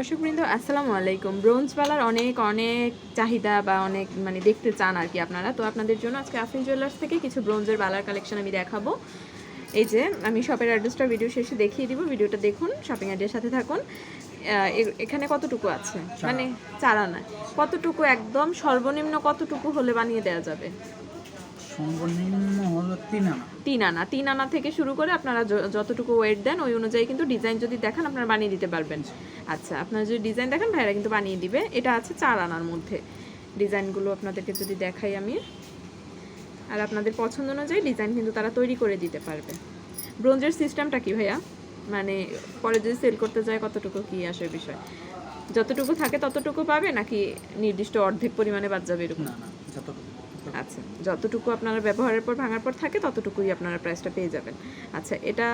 দর্শকবৃন্দ আসসালামু আলাইকুম। ব্রোঞ্জ বালার অনেক অনেক চাহিদা বা অনেক মানে দেখতে চান আর কি আপনারা। তো আপনাদের জন্য আজকে আফরিন জুয়েলার্স থেকে কিছু ব্রোঞ্জের বালার কালেকশন আমি দেখাবো। এই যে আমি শপের অ্যাড্রেসটা ভিডিও শেষে দেখিয়ে দিব। ভিডিওটা দেখুন শপিং অ্যাড্রেস সাথে থাকুন। এখানে কতটুকু আছে? মানে চার আনা কতটুকু একদম সর্বনিম্ন কতটুকু হলে বানিয়ে দেওয়া যাবে? সর্বনিম্ন হলো তিন আনা। তিন আনা। তিন আনা থেকে শুরু করে আপনারা যতটুকু ওয়েট দেন ওই অনুযায়ী কিন্তু ডিজাইন যদি দেখান আপনারা বানিয়ে দিতে পারবেন। আচ্ছা আপনারা যদি ডিজাইন দেখেন ভাইরা কিন্তু বানিয়ে দিবে। এটা আছে চার আনার মধ্যে। ডিজাইনগুলো আপনাদেরকে যদি দেখাই আমি। আর আপনাদের পছন্দ অনুযায়ী ডিজাইন কিন্তু তারা তৈরি করে দিতে পারবে। ব্রোঞ্জের সিস্টেমটা কি ভাইয়া? মানে পরে যদি সেল করতে যায় কতটুকু কি আসে বিষয়? যতটুকু থাকে ততটুকু পাবে নাকি নির্দিষ্ট অর্ধেক পরিমাণে বাদ যাবে এরকম? না না যতটুকু। আচ্ছা যতটুকু আপনারা ব্যবহারের পর ভাঙার পর থাকে ততটুকুই আপনারা প্রাইসটা পেয়ে যাবেন। আচ্ছা এটা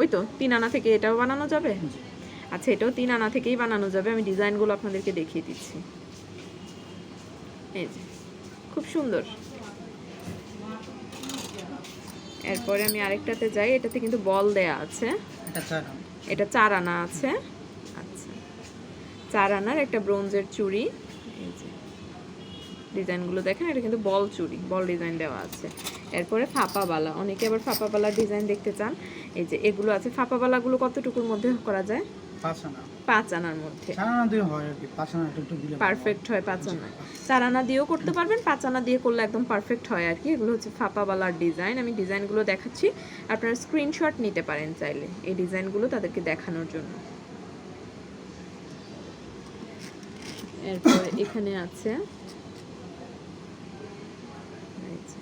ওই তো তিন আনা থেকে এটাও বানানো যাবে? আচ্ছা এটাও তিন আনা থেকেই বানানো যাবে। আমি ডিজাইনগুলো আপনাদেরকে দেখিয়ে দিচ্ছি। এই যে খুব সুন্দর। এরপরে আমি আরেকটাতে যাই। এটাতে কিন্তু বল দেয়া আছে। এটা চার আনা আছে। আচ্ছা। চার আনার একটা ব্রোঞ্জের চুড়ি। এই যে ডিজাইনগুলো দেখেন এটা কিন্তু বল চুরি বল ডিজাইন দেওয়া আছে। এরপরে ফাপাবালা অনেকে আবার ফাপাবালার ডিজাইন দেখতে চান। এই যে এগুলো আছে ফাপাবালাগুলো কতটুকুর মধ্যে করা যায়? পাঁচ আনার মধ্যে। হয় পাঁচ আনা পারফেক্ট হয়। পাঁচ চার আনা দিয়েও করতে পারবেন পাঁচ আনা দিয়ে করলে একদম পারফেক্ট হয় আর কি। এগুলো হচ্ছে ডিজাইন আমি ডিজাইনগুলো দেখাচ্ছি। আপনারা স্ক্রিনশট নিতে পারেন চাইলে এই ডিজাইনগুলো তাদেরকে দেখানোর জন্য। এরপর এখানে আছে এই যে।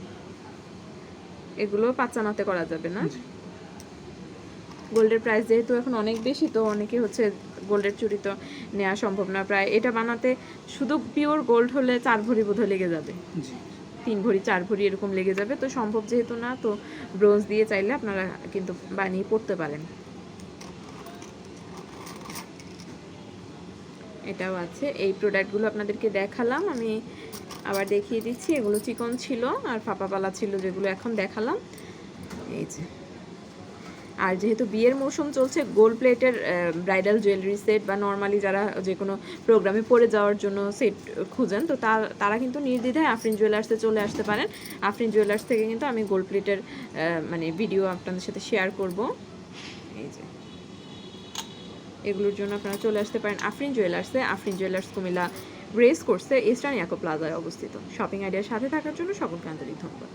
এগুলো পাঁচ আনাতে করা যাবে না। গোল্ডের প্রাইস যেহেতু এখন অনেক বেশি তো অনেকে হচ্ছে গোল্ডের চুড়ি তো নেওয়া সম্ভব না। প্রায় এটা বানাতে শুধু পিওর গোল্ড হলে চার ভরি বোধহয় লেগে যাবে। তিন ভরি চার ভরি এরকম লেগে যাবে। তো সম্ভব যেহেতু না তো ব্রোঞ্জ দিয়ে চাইলে আপনারা কিন্তু বানিয়ে পড়তে পারেন। এটাও আছে। এই প্রোডাক্টগুলো আপনাদেরকে দেখালাম। আমি আবার দেখিয়ে দিচ্ছি, এগুলো চিকন ছিল আর ফাঁপাপালা ছিল যেগুলো এখন দেখালাম। এই যে। আর যেহেতু বিয়ের মৌসুম চলছে গোল্ড প্লেটের ব্রাইডাল জুয়েলারি সেট বা নর্মালি যারা যে কোনো প্রোগ্রামে পরে যাওয়ার জন্য সেট খুঁজেন, তো তার- তারা কিন্তু নির্দ্বিধায় আফরিন জুয়েলার্সে চলে আসতে পারেন। আফরিন জুয়েলার্স থেকে কিন্তু আমি গোল্ড প্লেটের মানে ভিডিও আপনাদের সাথে শেয়ার করব। এই যে। এগুলোর জন্য আপনারা চলে আসতে পারেন আফরিন জুয়েলার্সে আফরিন জুয়েলার্স কুমিল্লা রেস কোর্সে ইস্টার্ন ইয়াকো প্লাজায় অবস্থিত। শপিং আইডিয়ার সাথে থাকার জন্য সকলকে আন্তরিক ধন্যবাদ।